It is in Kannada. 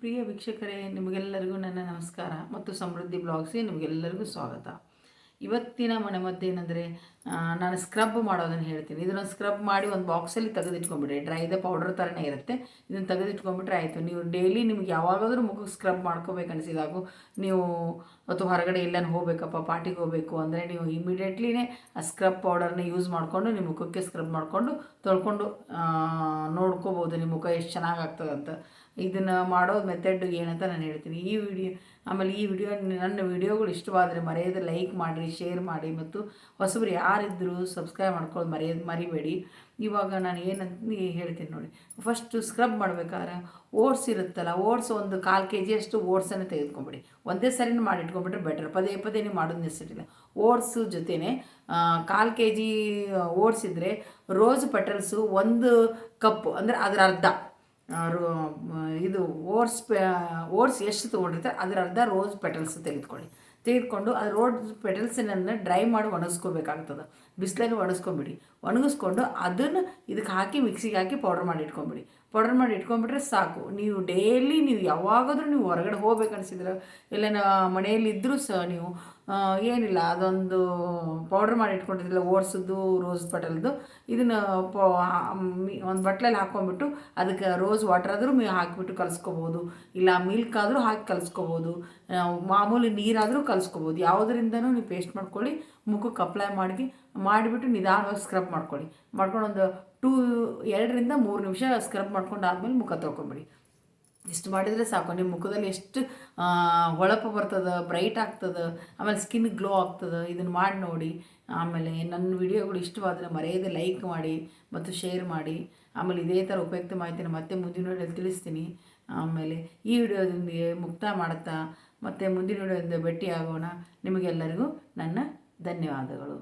ಪ್ರಿಯ ವೀಕ್ಷಕರೇ, ನಿಮಗೆಲ್ಲರಿಗೂ ನನ್ನ ನಮಸ್ಕಾರ ಮತ್ತು ಸಮೃದ್ಧಿ ಬ್ಲಾಗ್ಸ್ಗೆ ನಿಮಗೆಲ್ಲರಿಗೂ ಸ್ವಾಗತ. ಇವತ್ತಿನ ಮನೆ ಮದ್ದು ಏನಂದರೆ ನಾನು ಸ್ಕ್ರಬ್ ಮಾಡೋದನ್ನು ಹೇಳ್ತೀನಿ. ಇದನ್ನು ಸ್ಕ್ರಬ್ ಮಾಡಿ ಒಂದು ಬಾಕ್ಸಲ್ಲಿ ಡ್ರೈ ಇದೆ ಪೌಡರ್ ಥರನೇ ಇರುತ್ತೆ. ಇದನ್ನು ತೆಗೆದಿಟ್ಕೊಂಡ್ಬಿಟ್ರೆ ಆಯಿತು. ನೀವು ಡೈಲಿ ನಿಮ್ಗೆ ಯಾವಾಗಾದರೂ ಮುಖಕ್ಕೆ ಸ್ಕ್ರಬ್ ಮಾಡ್ಕೋಬೇಕು ಅನಿಸಿದಾಗೂ, ನೀವು ಅಥವಾ ಹೊರಗಡೆ ಎಲ್ಲಾನು ಹೋಗ್ಬೇಕಪ್ಪ ಪಾರ್ಟಿಗೆ ಹೋಗಬೇಕು ಅಂದರೆ ನೀವು ಇಮಿಡಿಯೇಟ್ಲಿನೇ ಆ ಸ್ಕ್ರಬ್ ಪೌಡರ್ನ ಯೂಸ್ ಮಾಡಿಕೊಂಡು, ನಿಮ್ಮ ಮುಖಕ್ಕೆ ಸ್ಕ್ರಬ್ ಮಾಡಿಕೊಂಡು ತೊಳ್ಕೊಂಡು ನೋಡ್ಕೋಬೋದು. ನಿಮ್ಮ ಮುಖ ಎಷ್ಟು ಚೆನ್ನಾಗಿ ಆಗ್ತದಂತ. ಇದನ್ನು ಮಾಡೋ ಮೆಥಡ್ ಏನಂತ ನಾನು ಹೇಳ್ತೀನಿ. ಈ ವಿಡಿಯೋ ಆಮೇಲೆ ಈ ವಿಡಿಯೋ ನನ್ನ ವಿಡಿಯೋಗಳು ಇಷ್ಟವಾದರೆ ಮರೆಯದೆ ಲೈಕ್ ಮಾಡಿರಿ ಶೇರ್ ಮಾಡಿ ಮತ್ತು ಹೊಸಬ್ರು ಯಾರಿದ್ದರೂ ಸಬ್ಸ್ಕ್ರೈಬ್ ಮಾಡ್ಕೊಳ್ಳೋದು ಮರೆಯ ಮರಿಬೇಡಿ. ಇವಾಗ ನಾನು ಏನಂತ ಹೇಳ್ತೀನಿ ನೋಡಿ. ಫಸ್ಟು ಸ್ಕ್ರಬ್ ಮಾಡಬೇಕಾದ್ರೆ ಓಟ್ಸ್ ಇರುತ್ತಲ್ಲ ಓಟ್ಸ್ ಒಂದು ಕಾಲು ಕೆ ಜಿಯಷ್ಟು ಓಟ್ಸನ್ನು ತೆಗೆದುಕೊಂಬಿಡಿ. ಒಂದೇ ಸರಿನೂ ಮಾಡಿ ಇಟ್ಕೊಂಡ್ಬಿಟ್ರೆ ಬೆಟರ್ ಪದೇ ಪದೇ ನೀವು ಮಾಡೋದು ನೆಸಿಟಿಲ್ಲ ಓಟ್ಸು ಜೊತೆನೇ ಕಾಲು ಕೆ ಜಿ ಓಟ್ಸ್ ಇದ್ದರೆ ರೋಸ್ ಪೆಟಲ್ಸು ಒಂದು ಕಪ್ ಅಂದರೆ ಅದರ ಅರ್ಧ. ಇದು ಓಟ್ಸ್ ಓಟ್ಸ್ ಎಷ್ಟು ತೊಗೊಂಡಿರ್ತಾರೆ, ಅದರ ಅರ್ಧ ರೋಸ್ ಪೆಟಲ್ಸ್ ತೆಗೆದುಕೊಳ್ಳಿ. ತೆಗೆದುಕೊಂಡು ಅದು ರೋಡ್ ಪೆಟಲ್ಸಿನನ್ನು ಡ್ರೈ ಮಾಡಿ ಒಣಗಿಸ್ಕೋಬೇಕಾಗ್ತದೆ. ಬಿಸಿಲಲ್ಲಿ ಒಣಗಿಸ್ಕೊಂಬಿಡಿ. ಒಣಗಿಸ್ಕೊಂಡು ಅದನ್ನು ಇದಕ್ಕೆ ಹಾಕಿ ಮಿಕ್ಸಿಗೆ ಹಾಕಿ ಪೌಡರ್ ಮಾಡಿ ಇಟ್ಕೊಂಬಿಡಿ. ಪೌಡರ್ ಮಾಡಿ ಇಟ್ಕೊಂಬಿಟ್ರೆ ಸಾಕು. ನೀವು ಡೈಲಿ ನೀವು ಯಾವಾಗಾದರೂ ನೀವು ಹೊರಗಡೆ ಹೋಗ್ಬೇಕು ಅನಿಸಿದ್ರೆ ಇಲ್ಲ ಮನೆಯಲ್ಲಿದ್ದರೂ ಸಹ ನೀವು ಏನಿಲ್ಲ, ಅದೊಂದು ಪೌಡ್ರ್ ಮಾಡಿ ಇಟ್ಕೊಂಡಿದ್ದಿಲ್ಲ ಓಡಿಸಿದ್ದು ರೋಸ್ ಬಟಲ್ದು ಇದನ್ನು ಒಂದು ಬಟ್ಲಲ್ಲಿ ಹಾಕ್ಕೊಂಬಿಟ್ಟು ಅದಕ್ಕೆ ರೋಸ್ ವಾಟರ್ ಆದರೂ ಮೀ, ಹಾಕಿಬಿಟ್ಟು ಕಲಿಸ್ಕೋಬೋದು. ಇಲ್ಲ ಮಿಲ್ಕ್ ಆದರೂ ಹಾಕಿ ಕಲಿಸ್ಕೋಬೋದು. ಮಾಮೂಲಿ ನೀರಾದರೂ ಕಲಿಸ್ಕೋಬೋದು. ಯಾವುದರಿಂದನೂ ನೀವು ಪೇಸ್ಟ್ ಮಾಡ್ಕೊಳ್ಳಿ, ಮುಖಕ್ಕೆ ಅಪ್ಲೈ ಮಾಡಿ ಮಾಡಿಬಿಟ್ಟು ನಿಧಾನವಾಗಿ ಸ್ಕ್ರಬ್ ಮಾಡ್ಕೊಳ್ಳಿ. ಮಾಡ್ಕೊಂಡು ಒಂದು ಟೂ ಎರಡರಿಂದ ಮೂರು ನಿಮಿಷ ಸ್ಕ್ರಬ್ ಮಾಡ್ಕೊಂಡು ಆದಮೇಲೆ ಮುಖ ತೊಳ್ಕೊಂಬಿಡಿ. ಇಷ್ಟು ಮಾಡಿದರೆ ಸಾಕು. ನಿಮ್ಮ ಮುಖದಲ್ಲಿ ಎಷ್ಟು ಹೊಳಪು ಬರ್ತದೆ ಬ್ರೈಟ್ ಆಗ್ತದೆ, ಆಮೇಲೆ ಸ್ಕಿನ್ ಗ್ಲೋ ಆಗ್ತದೆ ಇದನ್ನು ಮಾಡಿ ನೋಡಿ. ಆಮೇಲೆ ನನ್ನ ವಿಡಿಯೋಗಳು ಇಷ್ಟವಾದರೆ ಮರೆಯದೆ ಲೈಕ್ ಮಾಡಿ ಮತ್ತು ಶೇರ್ ಮಾಡಿ. ಆಮೇಲೆ ಇದೇ ಥರ ಉಪಯುಕ್ತ ಮಾಹಿತಿನ ಮತ್ತೆ ಮುಂದಿನ ವಿಡಿಯೋದಲ್ಲಿ ತಿಳಿಸ್ತೀನಿ. ಆಮೇಲೆ ಈ ವಿಡಿಯೋದೊಂದಿಗೆ ಮುಕ್ತಾಯ ಮಾಡುತ್ತಾ ಮತ್ತು ಮುಂದಿನ ವಿಡಿಯೋದಿಂದ ಆಗೋಣ ನಿಮಗೆಲ್ಲರಿಗೂ ನನ್ನ ಧನ್ಯವಾದಗಳು.